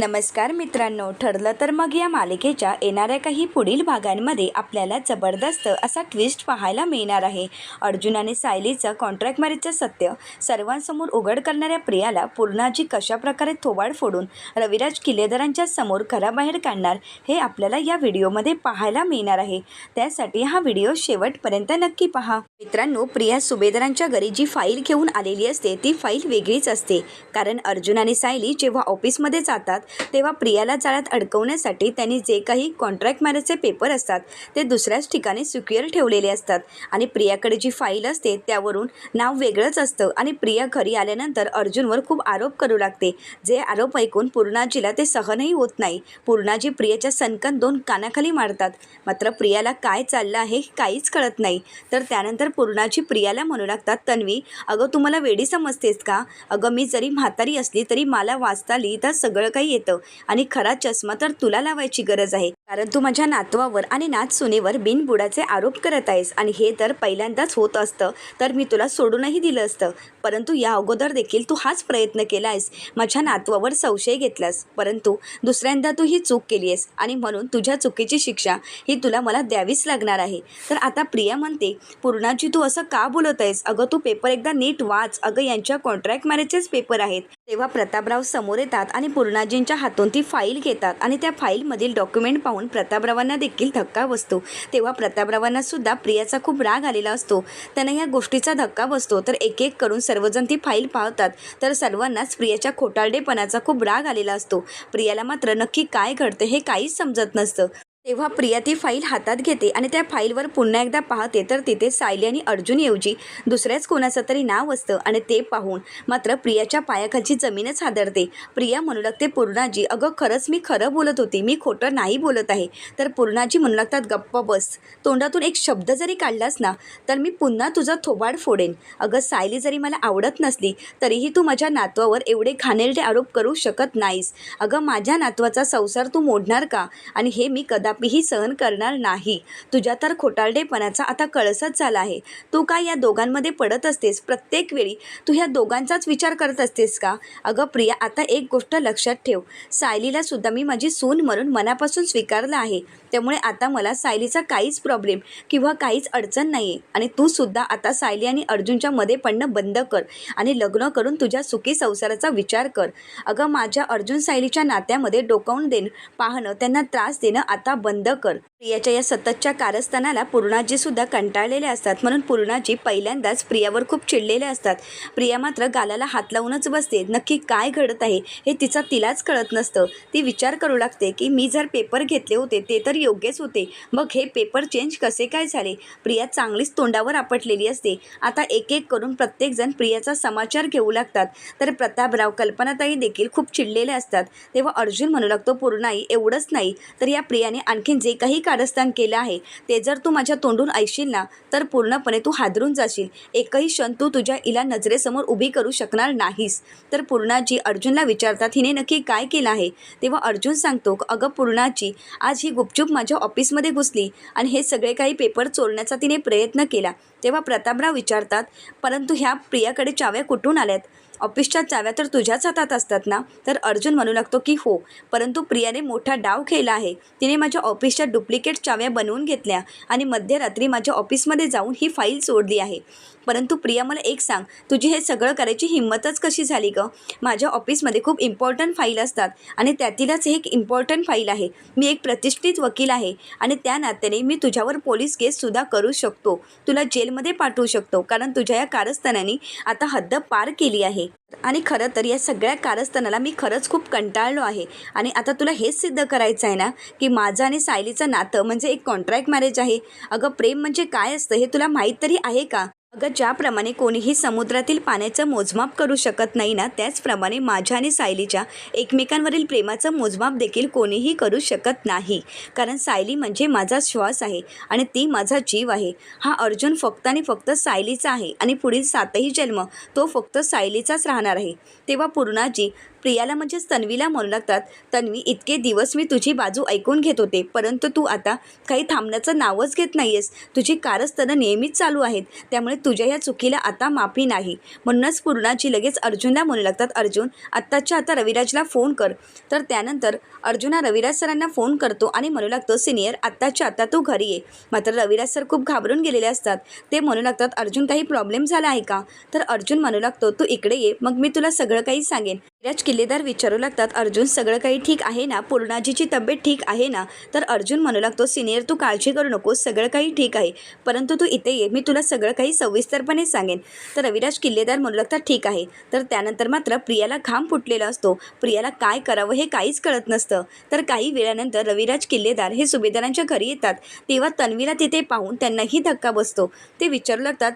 नमस्कार मित्रांनो ठरलं तर मग या मालिकेच्या येणाऱ्या काही पुढील भागांमध्ये आपल्याला जबरदस्त असा ट्विस्ट पाहायला मिळणार आहे. अर्जुन आणि सायलीचं कॉन्ट्रॅक्ट मॅरेजचं सत्य सर्वांसमोर उघड करणाऱ्या प्रियाला पूर्णाजी कशाप्रकारे थोबाड फोडून रविराज किल्लेदारांच्या समोर घराबाहेर काढणार हे आपल्याला या व्हिडिओमध्ये पाहायला मिळणार आहे. त्यासाठी हा व्हिडिओ शेवटपर्यंत नक्की पहा. मित्रांनो प्रिया सुभेदारांच्या घरी जी फाईल घेऊन आलेली असते ती फाईल वेगळीच असते. कारण अर्जुन आणि सायली जेव्हा ऑफिसमध्ये जातात तेव्हा प्रियाला जाळ्यात अडकवण्यासाठी त्यांनी जे काही कॉन्ट्रॅक्ट मॅरेजचे पेपर असतात ते दुसऱ्याच ठिकाणी सिक्युअर ठेवलेले असतात. आणि प्रियाकडे जी फाईल असते त्यावरून नाव वेगळंच असतं. आणि प्रिया घरी आल्यानंतर अर्जुनवर खूप आरोप करू लागते. जे आरोप ऐकून पूर्णाजीला ते सहनही होत नाही. पूर्णाजी प्रियाच्या सनकन दोन कानाखाली मारतात. मात्र प्रियाला काय चाललं आहे काहीच कळत नाही. तर त्यानंतर पूर्णाजी प्रियाला म्हणू लागतात तन्वी अगं तू मला वेडी समजतेस का? अगं मी जरी म्हातारी असली तरी मला वाचता लिहिता सगळं काही येतं. आणि खरा चष्मा तर तुला लावायची गरज आहे. कारण तू माझ्या नातवावर आणि नात सुनेवर बिनबुडाचे आरोप करत आहेस. आणि हे तर पहिल्यांदाच होत असतं. तर मी तुला सोडूनही दिलं असतं. परंतु या अगोदर देखील तू हाच प्रयत्न केला आहेस माझ्या नातवावर संशय घेतलास. परंतु दुसऱ्यांदा तू ही चूक केली आहेस आणि म्हणून तुझ्या चुकीची शिक्षा ही तुला मला द्यावीच लागणार आहे. तर आता प्रिया म्हणते पूर्णाजी तू असं का बोलत आहेस? अगं तू पेपर एकदा नीट वाच. अगं यांच्या कॉन्ट्रॅक्ट मॅरेजचेच पेपर आहेत. तेव्हा प्रतापराव समोर येतात आणि पूर्णाजींच्या हातून ती फाईल घेतात आणि त्या फाईलमधील डॉक्युमेंट पाहून प्रतापरावांना देखील धक्का बसतो. तेव्हा प्रतापरावांना सुद्धा प्रियाचा खूप राग आलेला असतो. त्यांना या गोष्टीचा धक्का बसतो. तर एक एक करून सर्वजण ती फाईल पाहतात. तर सर्वांनाच प्रियाच्या खोटारडेपणाचा खूप राग आलेला असतो. प्रियाला मात्र नक्की काय घडतं हे काहीच समजत नसतं. तेव्हा प्रिया ती फाईल हातात घेते आणि त्या फाईलवर पुन्हा एकदा पाहते तर तिथे सायली आणि अर्जुनऐवजी दुसऱ्याच कोणाचं तरी नाव असतं आणि ते पाहून मात्र प्रियाच्या पायाखालची जमीनच हादरते. प्रिया म्हणू लागते पूर्णाजी अगं खरंच मी खरं बोलत होती. मी खोटं नाही बोलत आहे. तर पूर्णाजी म्हणू लागतात गप्प बस. तोंडातून एक शब्द जरी काढलास ना तर मी पुन्हा तुझा थोबाड फोडेन. अगं सायली जरी मला आवडत नसली तरीही तू माझ्या नातवावर एवढे घाणेरडे आरोप करू शकत नाहीस. अगं माझ्या नातवाचा संसार तू मोडणार का? आणि हे मी कदा कदापिही सहन करणार नाही. तुझ्या तर खोटारडेपणाचा आता कळसच झाला आहे. तू काय या दोघांमध्ये पडत असतेस? प्रत्येक वेळी तू ह्या दोघांचाच विचार करत असतेस का? अगं प्रिया आता एक गोष्ट लक्षात ठेव. सायलीला सुद्धा मी माझी सून म्हणून मनापासून स्वीकारलं आहे. त्यामुळे आता मला सायलीचा काहीच प्रॉब्लेम किंवा काहीच अडचण नाही आहे आणि तू सुद्धा आता सायली आणि अर्जुनच्या मध्ये पडणं बंद कर आणि लग्न करून तुझ्या सुखी संसाराचा विचार कर. अगं माझ्या अर्जुन सायलीच्या नात्यामध्ये डोकावून देणं पाहणं त्यांना त्रास देणं आता बंद कर. प्रियाच्या या सततच्या कारस्थानाला पूर्णाजी सुद्धा कंटाळलेले असतात. म्हणून पूर्णाजी पहिल्यांदाच प्रियावर खूप चिडलेले असतात. प्रिया मात्र गालाला हात लावूनच बसते. नक्की काय घडत आहे हे तिचा तिलाच कळत नसतं. ती विचार करू लागते की मी जर पेपर घेतले होते ते तर योग्यच होते. मग हे पेपर चेंज कसे काय झाले? प्रिया चांगलीच तोंडावर आपटलेली असते. आता एक एक करून प्रत्येकजण प्रियाचा समाचार घेऊ लागतात. तर प्रतापराव कल्पनाताई देखील खूप चिडलेले असतात. तेव्हा अर्जुन म्हणू लागतो पूर्णाई एवढंच नाही. तर या प्रियाने आणखीन जे काही कारस्थान केलं आहे ते जर तू माझ्या तोंडून ऐकशील ना तर पूर्णपणे तू हादरून जाशील. एकही क्षण तू तुझ्या इला नजरेसमोर उभी करू शकणार नाहीस. तर पूर्णाजी अर्जुनला विचारतात हिने नक्की काय केलं आहे? तेव्हा अर्जुन सांगतो अगं पूर्णाची आज ही गुपचूप माझ्या ऑफिसमध्ये घुसली आणि हे सगळे काही पेपर चोरण्याचा तिने प्रयत्न केला. तेव्हा प्रतापराव विचारतात परंतु ह्या प्रियाकडे चाव्या कुठून आल्यात? ऑफिसच्या चाव्या तर तुझ्याच हातात असतात ना? तर अर्जुन म्हणू लागतो की हो परंतु प्रियाने मोठा डाव खेळला आहे. तिने माझ्या ऑफिसच्या डुप्लिकेट चाव्या बनवून घेतल्या आणि मध्यरात्री माझ्या ऑफिसमध्ये जाऊन ही फाईल सोडली आहे. परंतु प्रिया मला एक सांग तुझी हे सगळं करायची हिंमतच कशी झाली गं? माझ्या ऑफिसमध्ये खूप इम्पॉर्टंट फाईल असतात आणि त्यातीलच एक इम्पॉर्टंट फाईल आहे. मी एक प्रतिष्ठित वकील आहे आणि त्या नात्याने मी तुझ्यावर पोलीस केससुद्धा करू शकतो. तुला जेलमध्ये पाठवू शकतो कारण तुझ्या या कारस्थानाने आता हद्द पार केली आहे. आणि खरं तर या सगळ्या कारस्थानाला मी खरंच खूप कंटाळलो आहे. आणि आता तुला हेच सिद्ध करायचं आहे ना की माझा आणि सायलीचं नातं म्हणजे एक कॉन्ट्रॅक्ट मॅरेज आहे. अगं प्रेम म्हणजे काय असतं हे तुला माहीत तरी आहे का? अगं ज्याप्रमाणे कोणीही समुद्रातील पाण्याचं मोजमाप करू शकत नाही ना त्याचप्रमाणे माझ्या आणि सायलीच्या एकमेकांवरील प्रेमाचं मोजमाप देखील कोणीही करू शकत नाही. कारण सायली म्हणजे माझा श्वास आहे आणि ती माझा जीव आहे. हा अर्जुन फक्त आणि फक्त सायलीचा आहे आणि पुढील सातही जन्म तो फक्त सायलीचाच राहणार आहे. तेव्हा पूर्णाजी प्रियाला म्हणजेच तन्वीला म्हणू लागतात तन्वी इतके दिवस मी तुझी बाजू ऐकून घेत होते परंतु तू आता काही थांबण्याचं नावच घेत नाही आहेस तुझी कारस्थानं नेहमीच चालू आहेत त्यामुळे तुझ्या या चुकीला आता माफी नाही. म्हणूनच पूर्णाची लगेच अर्जुनला म्हणू लागतात अर्जुन आत्ताच्या आता रविराजला फोन कर. तर त्यानंतर अर्जुना रविराज सरांना फोन करतो आणि म्हणू लागतो सिनियर आत्ताच्या आता तू घरी ये. मात्र रविराज सर खूप घाबरून गेलेले असतात. ते म्हणू लागतात अर्जुन काही प्रॉब्लेम झाला आहे का? तर अर्जुन म्हणू लागतो तू इकडे ये मग मी तुला सगळं काही सांगेन. राज किल्लेदार विचारू लागतात अर्जुन सगळं काही ठीक आहे ना? पूर्णाजीची तब्येत ठीक आहे ना? तर अर्जुन म्हणू लागतो सिनियर तू काळजी करू नकोस सगळं काही ठीक आहे. परंतु तू इथे ये मी तुला सगळं काही सविस्तरपणे सांगेन. तर रविराज किल्लेदार म्हणू लागतात ठीक आहे. तर त्यानंतर मात्र प्रियाला घाम फुटलेला असतो. प्रियाला काय करावं हे काहीच कळत नसतं. तर काही वेळानंतर रविराज किल्लेदार हे सुभेदारांच्या घरी येतात. तेव्हा तन्वीला तिथे पाहून त्यांनाही धक्का बसतो. ते विचारू लागतात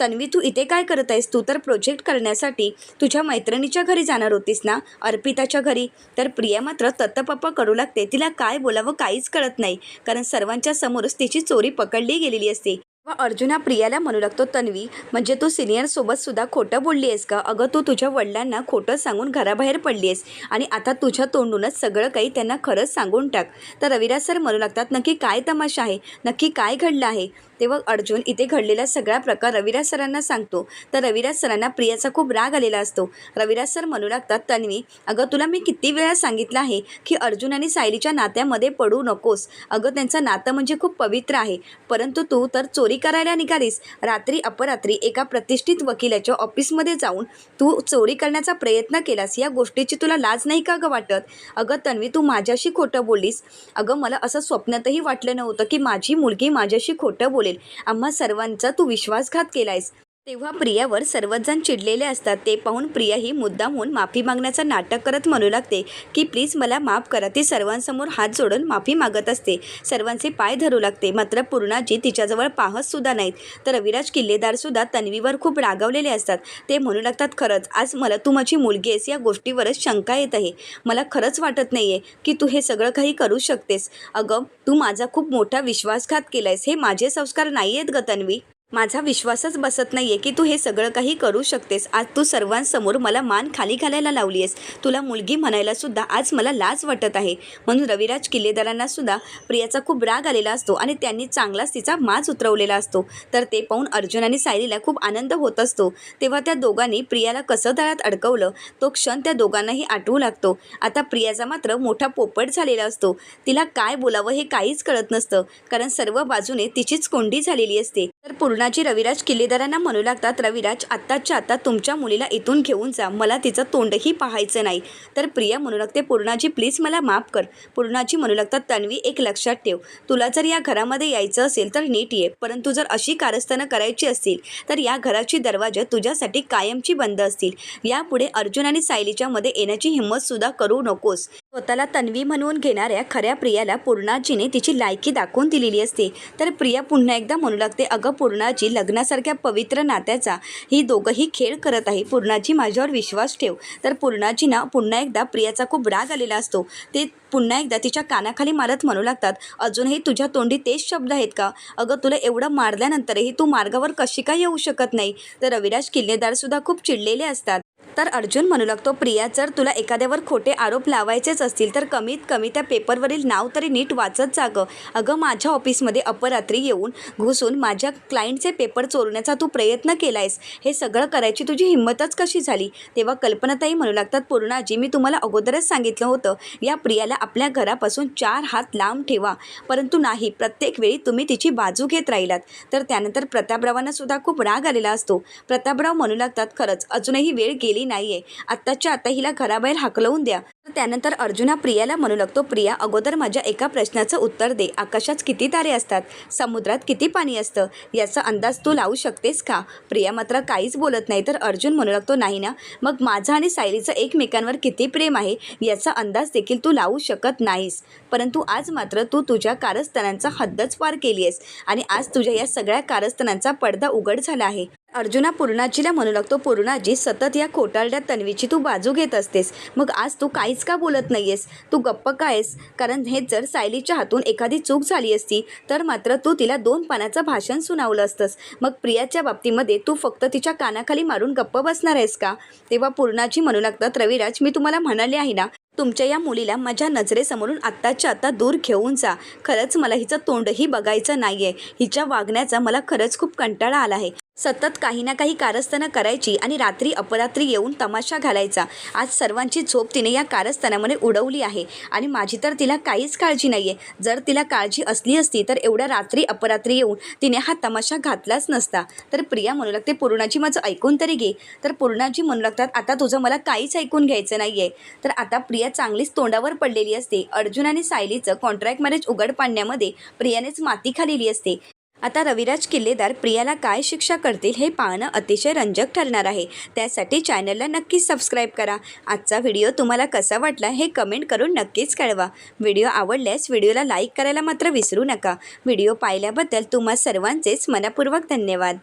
तन्वी तू इथे काय करत आहेस? तू तर प्रोजेक्ट करण्यासाठी तुझ्या मैत्रिणीच्या घरी जाणार होतीस ना? अर्पिताच्या घरी? तर प्रिया मात्र तत्तपप्पा करू लागते. तिला काय बोलावं काहीच कळत नाही. कारण सर्वांच्या समोरच तिची चोरी पकडली गेलेली असते. व अर्जुना प्रियाला म्हणू लागतो तन्वी म्हणजे तू सिनियरसोबत सुद्धा खोटं बोलली आहेस का? अगं तू तुझ्या वडिलांना खोटं सांगून घराबाहेर पडली आहेस आणि आता तुझ्या तोंडूनच सगळं काही त्यांना खरंच सांगून टाक. तर रविराज सर म्हणू लागतात नक्की काय तमाशा आहे? नक्की काय घडलं आहे? तेव्हा अर्जुन इथे घडलेला सगळा प्रकार रविराज सरांना सांगतो. तर रविराज सरांना प्रियाचा खूप राग आलेला असतो. रविराज सर म्हणू लागतात तन्वी अगं तुला मी किती वेळा सांगितलं आहे की अर्जुन आणि सायलीच्या नात्यामध्ये पडू नकोस. अगं त्यांचं नातं म्हणजे खूप पवित्र आहे. परंतु तू तर चोरी करायला निघालीस रात्री अपरात्री एका प्रतिष्ठित वकिलाच्या ऑफिसमध्ये जाऊन तू चोरी करण्याचा प्रयत्न केलास या गोष्टीची तुला लाज नाही का गं वाटत? अगं तन्वी तू माझ्याशी खोटं बोललीस. अगं मला असं स्वप्नातही वाटलं नव्हतं की माझी मुलगी माझ्याशी खोटं बोलेल. आम्हा सर्वांचा तू विश्वासघात केलायस. तेव्हा प्रियावर सर्वचजण चिडलेले असतात. ते पाहून प्रिया ही मुद्दामहून माफी मागण्याचं नाटक करत म्हणू लागते की प्लीज मला माफ करा. ती सर्वांसमोर हात जोडून माफी मागत असते. सर्वांचे पाय धरू लागते. मात्र पूर्णाजी तिच्याजवळ पाहतसुद्धा नाहीत. तर रविराज किल्लेदारसुद्धा तन्वीवर खूप रागावलेले असतात. ते म्हणू लागतात खरंच आज मला तू माझी मुलगी आहेस. या गोष्टीवरच शंका येत आहे. मला खरंच वाटत नाही आहे की तू हे सगळं काही करू शकतेस. अगं तू माझा खूप मोठा विश्वासघात केला आहेस हे माझे संस्कार नाही आहेत ग तन्वी. माझा विश्वासच बसत नाही आहे की तू हे सगळं काही करू शकतेस. आज तू सर्वांसमोर मला मान खाली घालायला लावली आहेस तुला मुलगी म्हणायला सुद्धा आज मला लाज वाटत आहे. म्हणून रविराज किल्लेदारांना सुद्धा प्रियाचा खूप राग आलेला असतो आणि त्यांनी चांगलाच तिचा माज उतरवलेला असतो. तर ते पाहून अर्जुन आणि सायलीला खूप आनंद होत असतो. तेव्हा त्या दोघांनी प्रियाला कसं दळात अडकवलं तो क्षण त्या दोघांनाही आठवू लागतो. आता प्रियाचा मात्र मोठा पोपट झालेला असतो. तिला काय बोलावं हे काहीच कळत नसतं कारण सर्व बाजूने तिचीच कोंडी झालेली असते. तर पूर्ण पूर्णाजी रविराज किल्लेदारांना म्हणू लागतात रविराज आत्ताच्या आत्ता तुमच्या मुलीला इथून घेऊन जा. मला तिचं तोंडही पाहायचं नाही. तर प्रिया म्हणू लागते पूर्णाजी प्लीज मला माफ कर. पूर्णाजी म्हणू लागतात तन्वी एक लक्षात ठेव. तुला जर या घरामध्ये यायचं असेल तर नीट ये. परंतु जर अशी कारस्थानं करायची असतील तर या घराची दरवाजा तुझ्यासाठी कायमची बंद असतील. यापुढे अर्जुन आणि सायलीच्या मध्ये येण्याची हिंमतसुद्धा करू नकोस. स्वतःला तन्वी म्हणून घेणाऱ्या खऱ्या प्रियाला पूर्णाजीने तिची लायकी दाखवून दिलेली असते. तर प्रिया पुन्हा एकदा म्हणू लागते अगं पूर्णाजी लग्नासारख्या पवित्र नात्याचा ही दोघंही खेळ करत आहे. पूर्णाजी माझ्यावर विश्वास ठेव. तर पूर्णाजीना पुन्हा एकदा प्रियाचा खूप राग आलेला असतो. ते पुन्हा एकदा तिच्या कानाखाली मारत म्हणू लागतात अजूनही तुझ्या तोंडी तेच शब्द आहेत का? अगं तुला एवढं मारल्यानंतरही तू मार्गावर कशी काय येऊ शकत नाही? तर रविराज किल्लेदारसुद्धा खूप चिडलेले असतात. तर अर्जुन म्हणू लागतो प्रिया जर तुला एखाद्यावर खोटे आरोप लावायचेच असतील तर कमीत कमी त्या पेपरवरील नाव तरी नीट वाचत जागं अगं माझ्या ऑफिसमध्ये अपरात्री येऊन घुसून माझ्या क्लायंटचे पेपर चोरण्याचा तू प्रयत्न केला आहेस हे सगळं करायची तुझी हिंमतच कशी झाली? तेव्हा कल्पनाताई म्हणू लागतात पूर्णाजी मी तुम्हाला अगोदरच सांगितलं होतं या प्रियाला आपल्या घरापासून चार हात लांब ठेवा. परंतु नाही प्रत्येक वेळी तुम्ही तिची बाजू घेत राहिलात. तर त्यानंतर प्रतापरावांना सुद्धा खूप राग आलेला असतो. प्रतापराव म्हणू लागतात खरंच अजूनही वेळ गेली नाही आहे आत्ताच्या आता हिला घराबाहेर हाकलवून द्या. तर त्यानंतर अर्जुना प्रियाला म्हणू लागतो प्रिया अगोदर माझ्या एका प्रश्नाचं उत्तर दे. आकाशात किती तारे असतात? समुद्रात किती पाणी असतं? याचा अंदाज तू लावू शकतेस का? प्रिया मात्र काहीच बोलत नाही तर अर्जुन म्हणू लागतो नाही ना. मग माझा आणि सायलीचं एकमेकांवर किती प्रेम आहे? याचा अंदाज देखील तू लावू शकत नाहीस. परंतु आज मात्र तू तुझ्या कारस्थानांचा हद्दच पार केली आहेस आणि आज तुझ्या या सगळ्या कारस्थानांचा पडदा उघड झाला आहे. अर्जुना पूर्णाजीला म्हणू लागतो पूर्णाजी सतत या खोटारड्या तन्वीची तू बाजू घेत असतेस. मग आज तू काहीच का बोलत नाहीयेस? तू गप्प का आहेस? कारण हे जर सायलीच्या हातून एखादी चूक झाली असती तर मात्र तू तिला दोन पानाचं भाषण सुनावलं असतंस. मग प्रियाच्या बाबतीमध्ये तू फक्त तिच्या कानाखाली मारून गप्प बसणार आहेस का? तेव्हा पूर्णाजी म्हणू लागतात रविराज मी तुम्हाला म्हणाले आहे ना तुमच्या या मुलीला माझ्या नजरेसमोरून आत्ताच्या आत्ता दूर घेऊन जा. खरंच मला हिचं तोंडही बघायचं नाही आहे हिच्या वागण्याचा मला खरंच खूप कंटाळा आला आहे. सतत काही ना काही कारस्थानं करायची आणि रात्री अपरात्री येऊन तमाशा घालायचा. आज सर्वांची झोप तिने या कारस्थानामध्ये उडवली आहे आणि माझी तर तिला काहीच काळजी नाही आहे जर तिला काळजी असली असती तर एवढ्या रात्री अपरात्री येऊन तिने हा तमाशा घातलाच नसता. तर प्रिया म्हणू लागते पूर्णाजी माझं ऐकून तरी घे. तर पूर्णाजी म्हणू लागतात आता तुझं मला काहीच ऐकून घ्यायचं नाही आहे तर आता प्रिया चांगलीच तोंडावर पडलेली असते. अर्जुन आणि सायलीचं कॉन्ट्रॅक्ट मॅरेज उघड पाडण्यामध्ये प्रियानेच माती खालेली असते. आता रविराज किल्लेदार प्रियाला काय शिक्षा करतील हे पाहणं अतिशय रंजक ठरणार आहे. त्यासाठी चॅनलला नक्कीच सबस्क्राईब करा. आजचा व्हिडिओ तुम्हाला कसा वाटला हे कमेंट करून नक्कीच कळवा. व्हिडिओ आवडल्यास व्हिडिओला लाईक करायला मात्र विसरू नका. व्हिडिओ पाहिल्याबद्दल तुम्हा सर्वांचेच मनपूर्वक धन्यवाद.